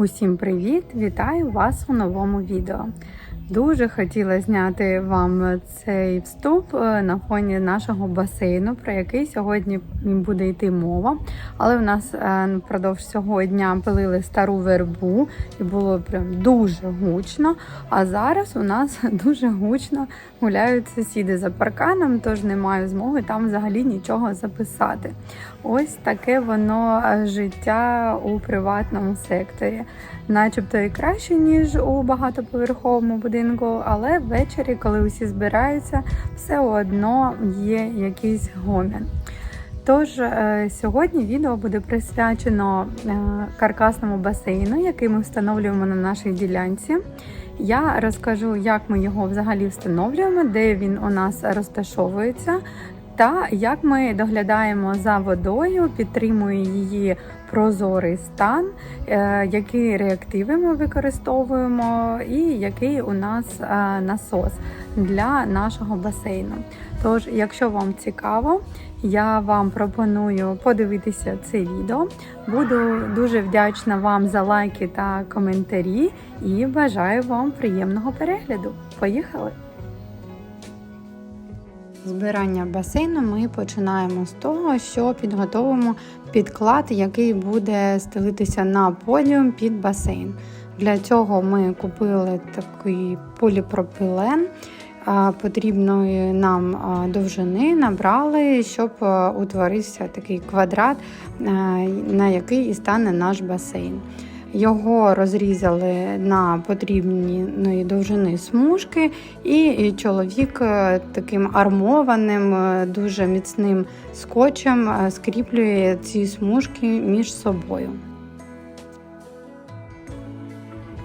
Усім привіт! Вітаю вас у новому відео. Дуже хотіла зняти вам цей вступ е, на фоні нашого басейну, про який сьогодні буде йти мова. Але в нас е, впродовж цього дня пилили стару вербу і було прям дуже гучно. А зараз у нас дуже гучно гуляють сусіди за парканом, тож не маю змоги там взагалі нічого записати. Ось таке воно е, життя у приватному секторі, начебто і краще, ніж у багатоповерховому будинку, але ввечері, коли усі збираються, все одно є якийсь гомін. Тож е, сьогодні відео буде присвячено е, каркасному басейну, який ми встановлюємо на нашій ділянці. Я розкажу, як ми його взагалі встановлюємо, де він у нас розташовується, та як ми доглядаємо за водою, підтримуємо її прозорий стан, е, які реактиви ми використовуємо, і який у нас е, насос для нашого басейну. Тож, якщо вам цікаво, я вам пропоную подивитися це відео. Буду дуже вдячна вам за лайки та коментарі і бажаю вам приємного перегляду. Поїхали! Збирання басейну ми починаємо з того, що підготовимо підклад, який буде стелитися на подіум під басейн. Для цього ми купили такий поліпропілен потрібної нам довжини, набрали, щоб утворився такий квадрат, на який і стане наш басейн. Його розрізали на потрібні ну, довжини смужки, і чоловік е, таким армованим, е, дуже міцним скотчем е, скріплює ці смужки між собою.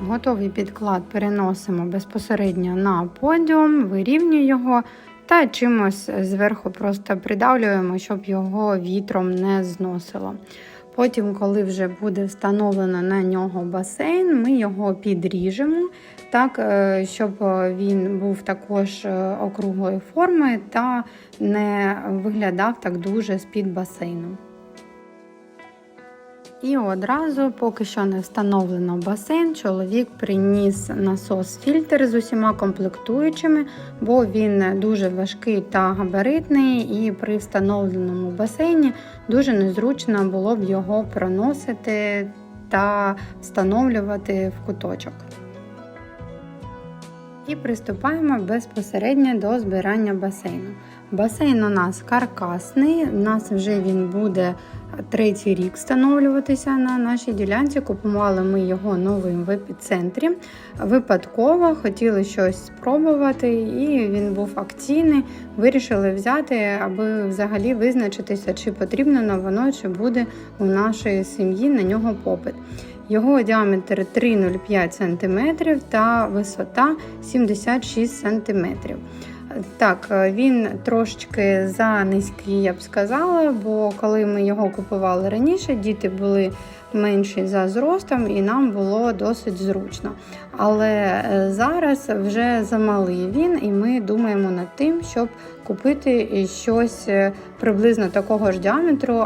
Готовий підклад переносимо безпосередньо на подіум, вирівнюємо його та чимось зверху просто придавлюємо, щоб його вітром не зносило. Потім, коли вже буде встановлено на нього басейн, ми його підріжемо, так, е, щоб він був також е, округлої форми та не виглядав так дуже з-під басейну. І одразу, поки що не встановлено басейн, чоловік приніс насос-фільтр з усіма комплектуючими, бо він дуже важкий та габаритний, і при встановленому басейні дуже незручно було б його проносити та встановлювати в куточок. І приступаємо безпосередньо до збирання басейну. Басейн у нас каркасний, у нас вже він буде третій рік встановлюватися на нашій ділянці. Купували ми його новим в епіцентрі. Випадково хотіли щось спробувати, і він був акційний. Вирішили взяти, аби взагалі визначитися, чи потрібно воно, чи буде у нашої сім'ї на нього попит. Його діаметр 3,05 см та висота 76 см. Так, е, він трошечки за низький, я б сказала, бо коли ми його купували раніше, діти були менші за зростом і нам було досить зручно. Але е, зараз вже замалий він, і ми думаємо над тим, щоб купити щось е, приблизно такого ж діаметру.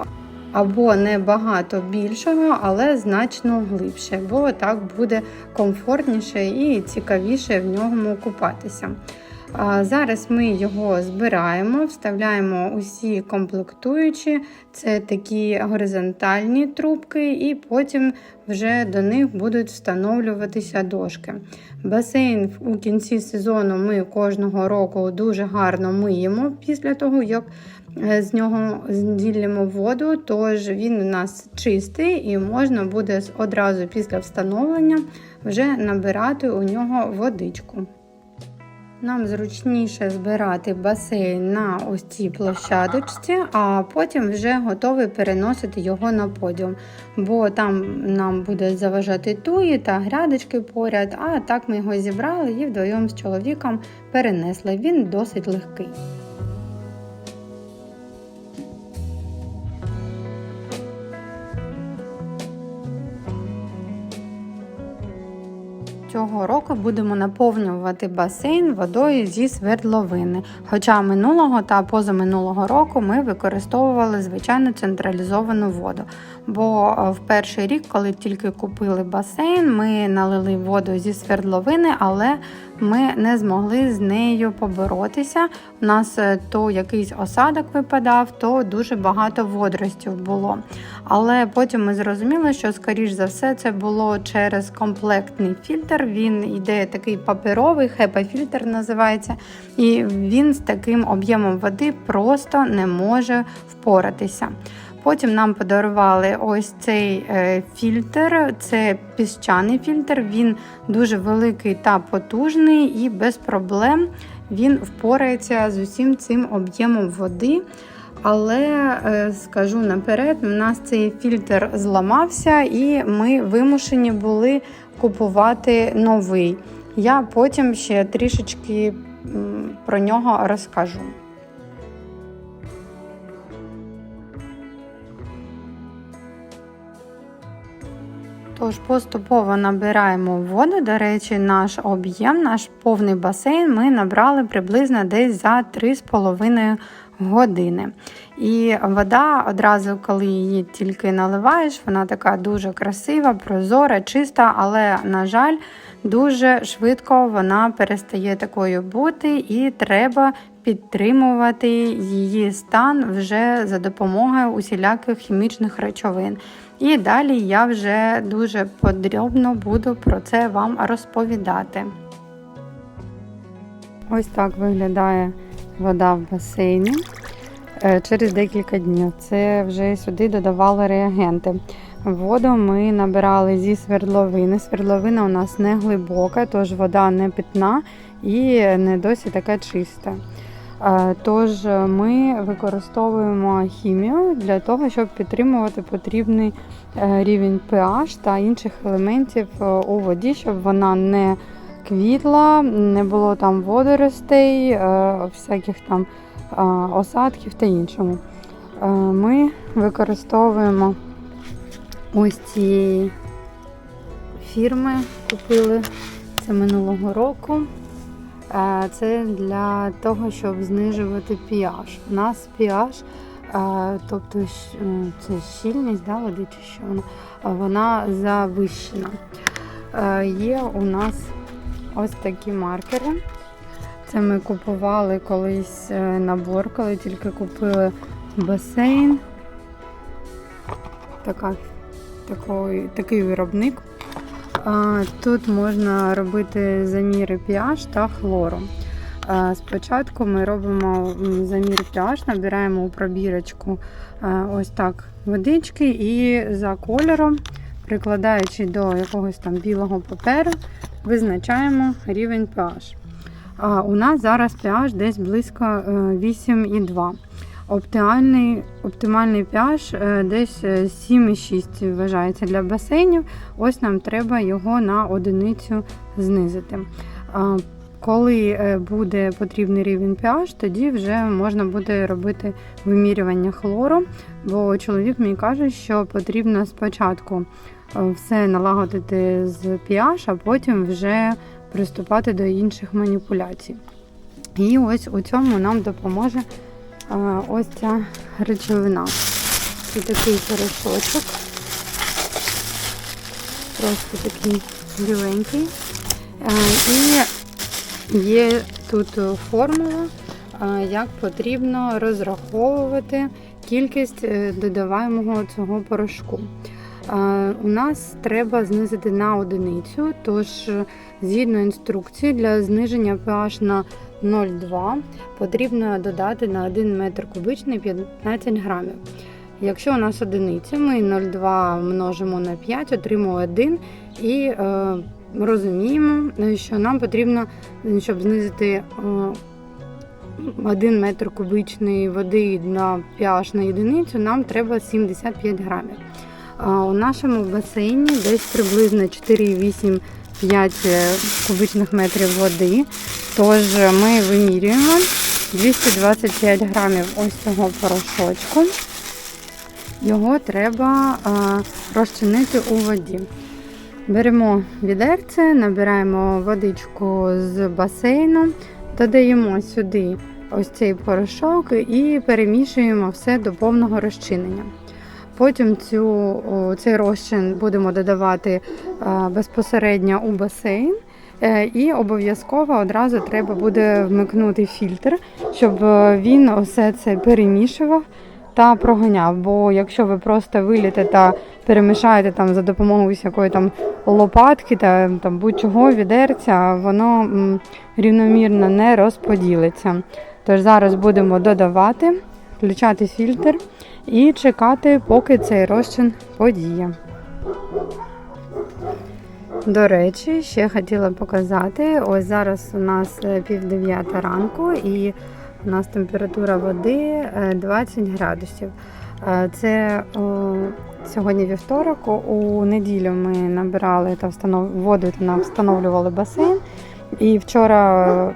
Або не багато більшого, але значно глибше, бо так буде комфортніше і цікавіше в ньому купатися. Зараз ми його збираємо, вставляємо усі комплектуючі, це такі горизонтальні трубки, і потім вже до них будуть встановлюватися дошки. Басейн у кінці сезону ми кожного року дуже гарно миємо після того, як е, з нього зділимо воду, тож він у нас чистий і можна буде одразу після встановлення вже набирати у нього водичку. Нам зручніше збирати басейн на ось цій площадочці, а потім вже готовий переносити його на подіум, бо там нам буде заважати туї та грядочки поряд, а так ми його зібрали і вдвоєм з чоловіком перенесли. Він досить легкий. Цього року будемо наповнювати басейн водою зі свердловини. Хоча минулого та позаминулого року ми використовували звичайну централізовану воду. Бо е, в перший рік, коли тільки купили басейн, ми налили воду зі свердловини, але ми не змогли з нею поборотися. У нас е, то якийсь осадок випадав, то дуже багато водоростів було. Але потім ми зрозуміли, що скоріш за все це було через комплектний фільтр. Він йде такий паперовий, хепа-фільтр називається, і він з таким об'ємом води просто не може впоратися. Потім нам подарували ось цей е, фільтр, це піщаний фільтр, він дуже великий та потужний, і без проблем він впорається з усім цим об'ємом води. Але е, скажу наперед, у нас цей фільтр зламався, і ми вимушені були купувати новий. Я потім ще трішечки про нього розкажу. Тож поступово набираємо воду. До речі, наш об'єм, наш повний басейн ми набрали приблизно десь за 3,5 години. І вода одразу, коли її тільки наливаєш, вона така дуже красива, прозора, чиста, але, на жаль, дуже швидко вона перестає такою бути, і треба підтримувати її стан вже за допомогою усіляких хімічних речовин. І далі я вже дуже подробно буду про це вам розповідати. Ось так виглядає вода в басейні е, через декілька днів. Це вже сюди додавали реагенти. Воду ми набирали зі свердловини. Свердловина у нас не глибока, тож вода не питна і не досі така чиста. Е, Тож ми використовуємо хімію для того, щоб підтримувати потрібний е, рівень pH та інших елементів е, у воді, щоб вона не квітла, не було там водоростей, всяких там осадків та іншому. Ми використовуємо ось цієї фірми, купили це минулого року. Е, Це для того, щоб знижувати pH. У нас pH, е, тобто це щільність да, води чи що вона, вона завищена. Е, Є у нас ось такі маркери. Це ми купували колись е, набор, коли тільки купили басейн. Така, такий, такий виробник. Тут можна робити заміри pH та хлору. Спочатку ми робимо замір pH, набираємо у пробірочку ось так водички і за кольором, прикладаючи до якогось там білого паперу, визначаємо рівень pH. У нас зараз pH десь близько е, 8,2. Оптимальний, оптимальний pH е, десь е, 7,6 вважається для басейнів. Ось нам треба його на одиницю знизити. Коли е, буде потрібний рівень pH, тоді вже можна буде робити вимірювання хлору, бо чоловік мені каже, що потрібно спочатку е, все налагодити з pH, а потім вже приступати до інших маніпуляцій. І ось у цьому нам допоможе ось ця речовина. Це такий порошочок. Просто такий біленький. І є тут формула, як потрібно розраховувати кількість е, додаваємого цього порошку. У нас треба знизити на одиницю, тож згідно інструкції для зниження pH на 0,2 потрібно додати на 1 метр кубичний 15 грамів. Якщо у нас одиниця, ми 0,2 множимо на 5, отримуємо 1 і е, розуміємо, що нам потрібно, щоб знизити е, 1 метр кубичної води на pH на єдиницю, нам треба 75 грамів. У нашому басейні десь приблизно 4,8 5 кубичних метрів води. Тож ми вимірюємо 225 грамів ось цього порошочку. Його треба а, розчинити у воді. Беремо відерце, набираємо водичку з басейну, додаємо сюди ось цей порошок і перемішуємо все до повного розчинення. Потім цю, цей розчин будемо додавати е, безпосередньо у басейн. Е, І обов'язково одразу треба буде вмикнути фільтр, щоб е, він усе це перемішував та проганяв. Бо якщо ви просто виліте та перемішаєте там за допомогою всякої там лопатки та там будь-чого відерця, воно рівномірно не розподілиться. Тож зараз будемо додавати, включати фільтр і чекати, поки цей розчин подіє. До речі, ще хотіла показати. Ось зараз у нас е, пів дев'ята ранку, і у нас температура води е, 20 градусів. Е, Це о, сьогодні вівторок. У неділю ми набирали та встанов... воду та встановлювали басейн. І вчора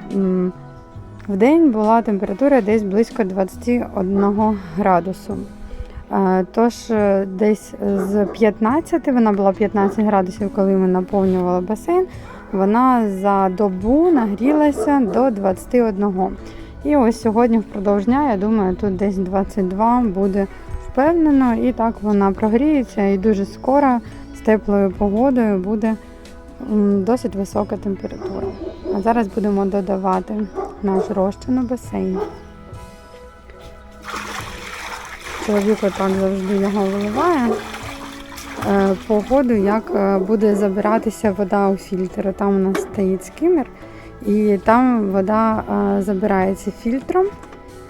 в день була температура десь близько 21 градусу. Е, Тож е, десь з 15, вона була 15 градусів, коли ми наповнювали басейн, вона за добу нагрілася до 21. І ось сьогодні впродовж дня, я думаю, тут десь 22 буде впевнено, і так вона прогріється, і дуже скоро з теплою погодою буде досить висока температура. А зараз будемо додавати наш розчин у басейн. Чоловік так завжди його виливає. Е, По ходу, як е, буде забиратися вода у фільтр. Там у нас стоїть скимер, і там вода е, забирається фільтром.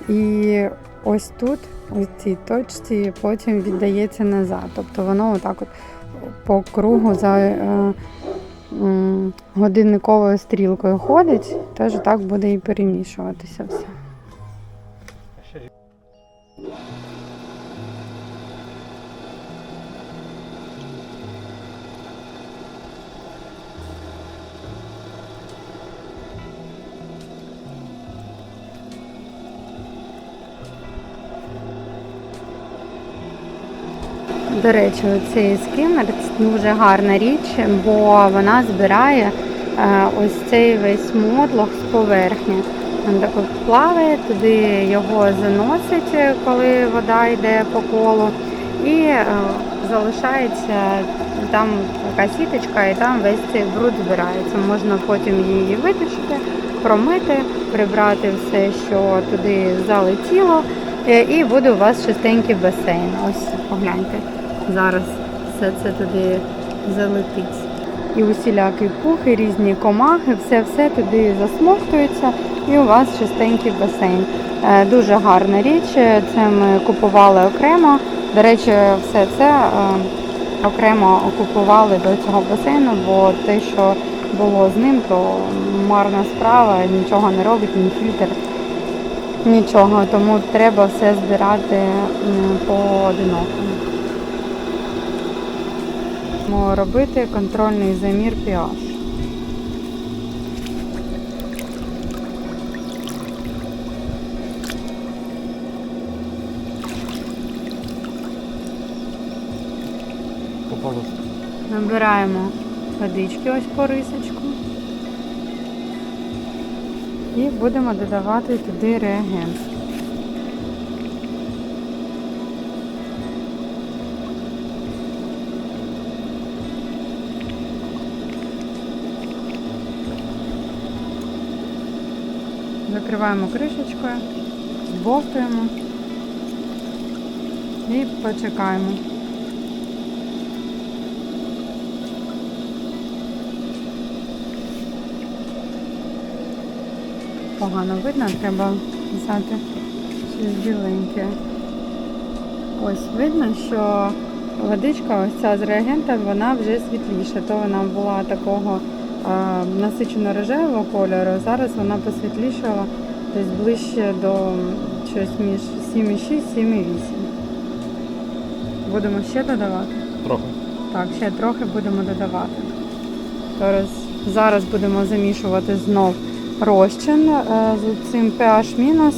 І ось тут, ось цій точці, потім віддається назад. Тобто воно отак от по кругу за годинниковою стрілкою ходить, теж так буде і перемішуватися все. До речі, цей скимер дуже гарна річ, бо вона збирає е, ось цей весь мотлох з поверхні. Він так плаває, туди його заносить, е, коли вода йде по колу, і е, залишається там така сіточка, і там весь цей бруд збирається. Можна потім її виточити, промити, прибрати все, що туди залетіло, і буде у вас чистенький басейн. Ось погляньте. Зараз все це туди залетить. І усілякі пухи, різні комахи, все-все туди засмоктується, і у вас чистенький басейн. Е, Дуже гарна річ. Це ми купували окремо. До речі, все це е, окремо купували до цього басейну, бо те, що було з ним, то марна справа, нічого не робить, ні фільтр, нічого. Тому треба все збирати м, поодиноко. Будемо робити контрольний замір pH. Набираємо водички ось по рисочку. І будемо додавати туди реагент. Закриваємо кришечкою, збовтуємо і почекаємо. Погано видно, треба взяти щось біленьке. Ось видно, що водичка ось ця з реагента, вона вже світліша. То вона була такого насичено рожевого кольору, зараз вона посвітлішала десь ближче до щось між 7,6 7,8. Будемо ще додавати. Трохи. Так, ще трохи будемо додавати. Зараз, зараз будемо замішувати знов розчин е, з цим pH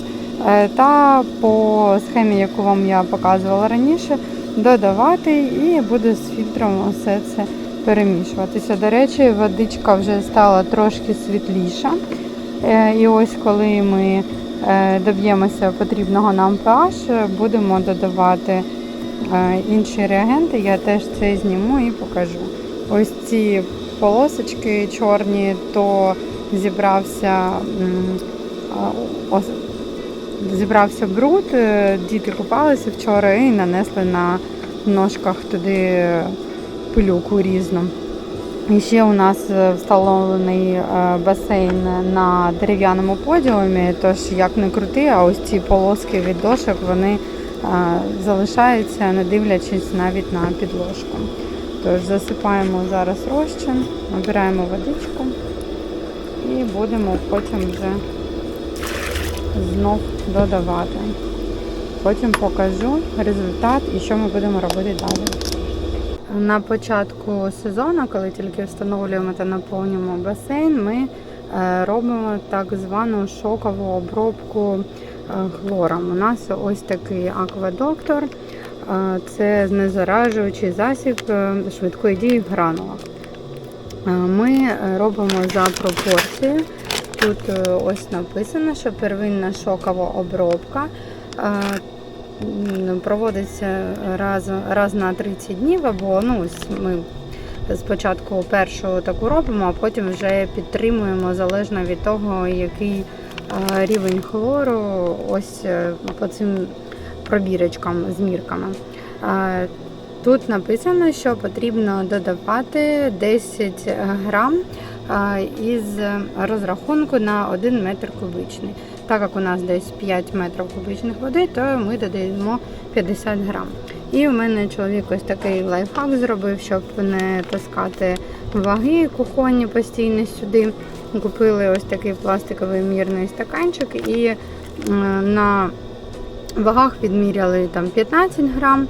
е, та по схемі, яку вам я показувала раніше, додавати і буде з фільтром все це перемішуватися. До речі, водичка вже стала трошки світліша. Е, І ось коли ми е, доб'ємося потрібного нам pH, будемо додавати е, інші реагенти. Я теж це зніму і покажу. Ось ці полосочки чорні, то зібрався, зібрався бруд. Діти купалися вчора і нанесли на ножках туди пилюку різну. І ще у нас е, встановлений е, басейн на дерев'яному подіумі, тож як не крути, а ось ці полоски від дошок вони е, залишаються, не дивлячись навіть на підложку. Тож засипаємо зараз розчин, набираємо водичку і будемо потім вже знов додавати. Потім покажу результат і що ми будемо робити далі. На початку сезону, коли тільки встановлюємо та наповнюємо басейн, ми е, робимо так звану шокову обробку е, хлором. У нас ось такий аквадоктор. Е, Це знезаражуючий засіб швидкої дії в гранулах. Ми робимо за пропорцією. Тут ось написано, що первинна шокова обробка проводиться раз, раз на 30 днів, або ну, ми спочатку першу таку робимо, а потім вже підтримуємо залежно від того, який е, рівень хлору ось е, по цим пробірочкам, змірками. Е, Тут написано, що потрібно додавати 10 грам із розрахунку на 1 метр кубичний. Так як у нас десь 5 метрів кубичних води, то ми додаємо 50 грам. І у мене чоловік ось такий лайфхак зробив, щоб не таскати ваги кухонні постійно сюди. Купили ось такий пластиковий мірний стаканчик і е, на вагах відміряли там 15 грам.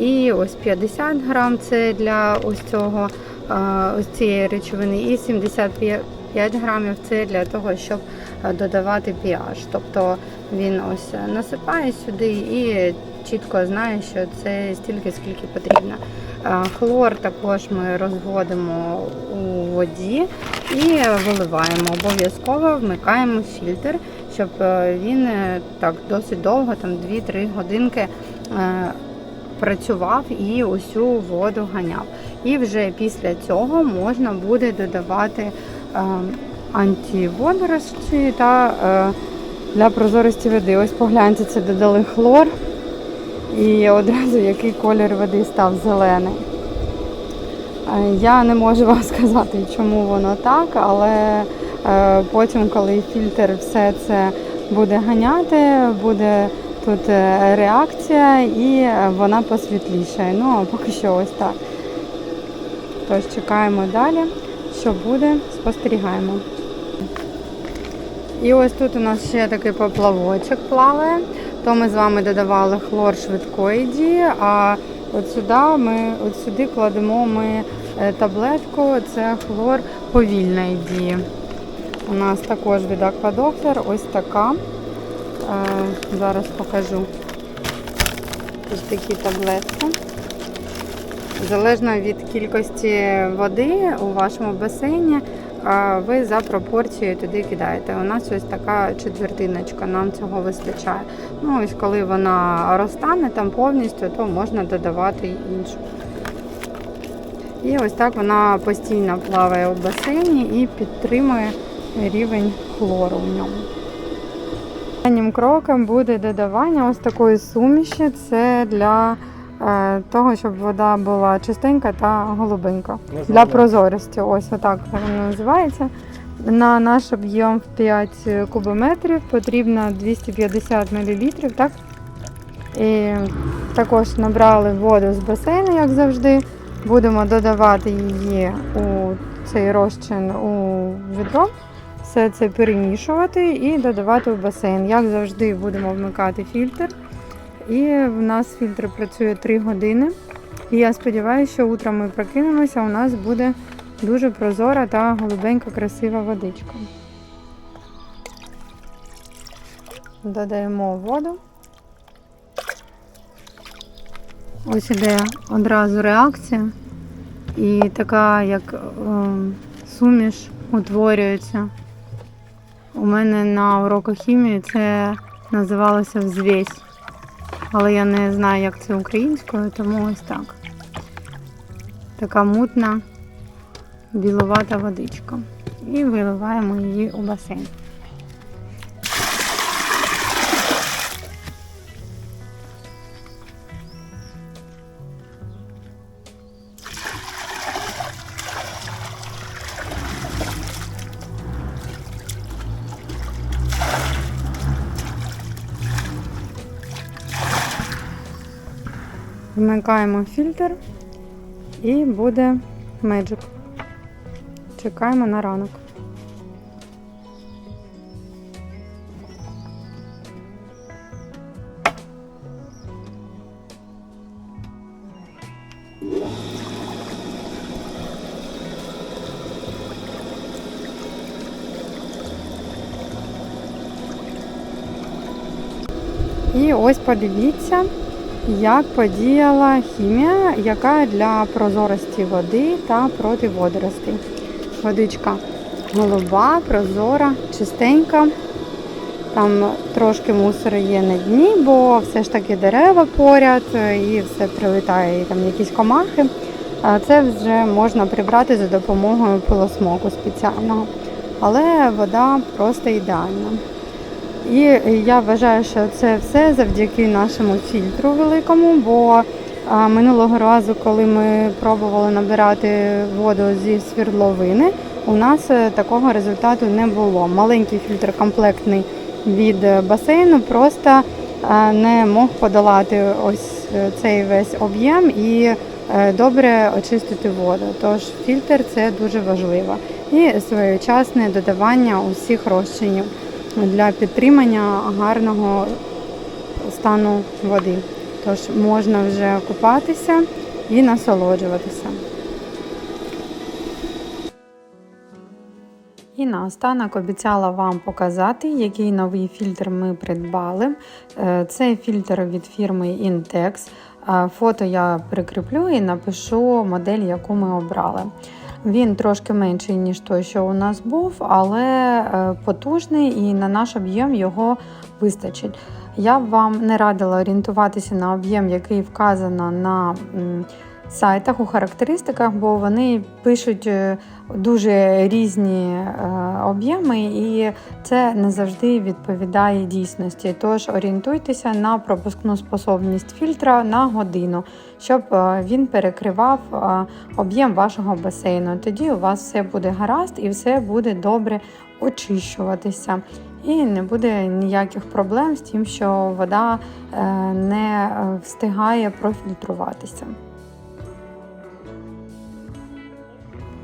І ось 50 грам це для ось цього ось цієї речовини, і 75 грамів це для того, щоб додавати pH. Тобто він ось насипає сюди і чітко знає, що це стільки, скільки потрібно. Хлор також ми розводимо у воді і виливаємо. Обов'язково вмикаємо фільтр, щоб е, він е, так досить довго, там 2-3 годинки. е, працював і усю воду ганяв. І вже після цього можна буде додавати е, антиводорості та е, для прозорості води. Ось погляньте, це додали хлор. І одразу який колір води став зелений. Е, Я не можу вам сказати, чому воно так, але е, потім, коли фільтр все це буде ганяти, буде тут е, реакція і вона посвітлішає. Ну, а поки що ось так. Тож чекаємо далі, що буде, спостерігаємо. І ось тут у нас ще такий поплавочок плаває. То ми з вами додавали хлор швидкої дії, а от сюди ми от сюди кладемо ми е, таблетку, це хлор повільної дії. У нас також від Аквадоктор ось така. Е, Зараз покажу. Ось такі таблетки. Залежно від кількості води у вашому басейні, ви за пропорцією туди кидаєте. У нас ось така четвертиночка, нам цього вистачає. Ну, ось коли вона розтане там повністю, то можна додавати іншу. І ось так вона постійно плаває у басейні і підтримує рівень хлору в ньому. Останнім кроком буде додавання ось такої суміші. Це для того, щоб вода була чистенька та голубенька. Для прозорості. Ось отак воно називається. На наш об'єм в 5 кубометрів потрібно 250 мл. Так? І також набрали воду з басейну, як завжди. Будемо додавати її у цей розчин у відро все це перемішувати і додавати в басейн. Як завжди, будемо вмикати фільтр. І в нас фільтр працює 3 години. І я сподіваюся, що утром ми прокинемося, у нас буде дуже прозора та голубенька красива водичка. Додаємо воду. Ось іде одразу реакція. і така як ем, суміш утворюється. У мене на уроках хімії це називалося взвесь. Але я не знаю, як це українською, тому ось так. Така мутна, білувата водичка. І виливаємо її у басейн. Вмикаємо фільтр і буде Magic. Чекаємо на ранок. І ось подивіться, як подіяла хімія, яка для прозорості води та проти водоростей. Водичка голуба, прозора, чистенька. Там трошки мусору є на дні, бо все ж таки дерева поряд і все прилітає, і там якісь комахи. Це вже можна прибрати за допомогою пилосмоку спеціального. Але вода просто ідеальна. І я вважаю, що це все завдяки нашому фільтру великому, бо минулого разу, коли ми пробували набирати воду зі свердловини, у нас е, такого результату не було. Маленький фільтр комплектний від е, басейну просто е, не мог подолати ось цей весь об'єм і добре очистити воду. Тож фільтр це дуже важливо. І своєчасне додавання усіх розчинів для підтримання гарного стану води. Тож можна вже купатися і насолоджуватися. І наостанок обіцяла вам показати, який новий фільтр ми придбали. Е, Це фільтр від фірми Intex. Е, Фото я прикріплю і напишу модель, яку ми обрали. Він трошки менший, ніж той, що у нас був, але е, потужний і на наш об'єм його вистачить. Я б вам не радила орієнтуватися на об'єм, який вказано на сайтах у характеристиках, бо вони пишуть е, дуже різні е, об'єми, і це не завжди відповідає дійсності. Тож орієнтуйтеся на пропускну способність фільтра на годину, щоб е, він перекривав об'єм вашого басейну. Тоді у вас все буде гаразд і все буде добре очищуватися. І не буде ніяких проблем з тим, що вода не встигає профільтруватися.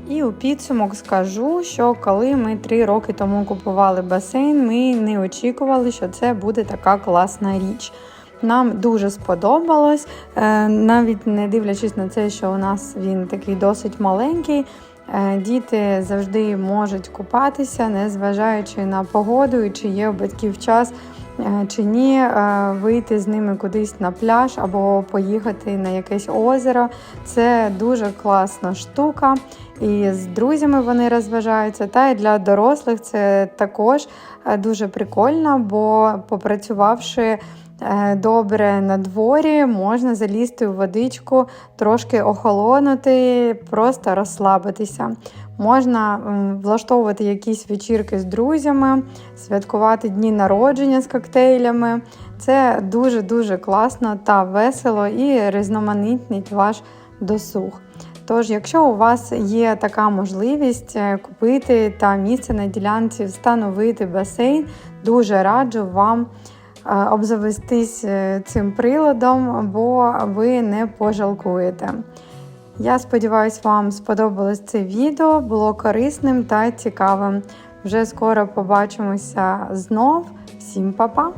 І у підсумок скажу, що коли ми три роки тому купували басейн, ми не очікували, що це буде така класна річ. Нам дуже сподобалось, е, навіть не дивлячись на це, що у нас він такий досить маленький. е, Діти завжди можуть купатися, незважаючи на погоду і чи є у батьків час чи ні, е, вийти з ними кудись на пляж або поїхати на якесь озеро. Це дуже класна штука. І з друзями вони розважаються. Та й для дорослих це також е, дуже прикольно, бо попрацювавши е, добре на дворі, можна залізти у водичку, трошки охолонути, просто розслабитися. Можна влаштовувати якісь вечірки з друзями, святкувати дні народження з коктейлями. Це дуже-дуже класно та весело і різноманітнить ваш досуг. Тож, якщо у вас є така можливість е, купити та місце на ділянці встановити басейн, дуже раджу вам е, обзавестись е, цим приладом, бо ви не пожалкуєте. Я сподіваюся, вам сподобалось це відео, було корисним та цікавим. Вже скоро побачимося знов. Всім па-па!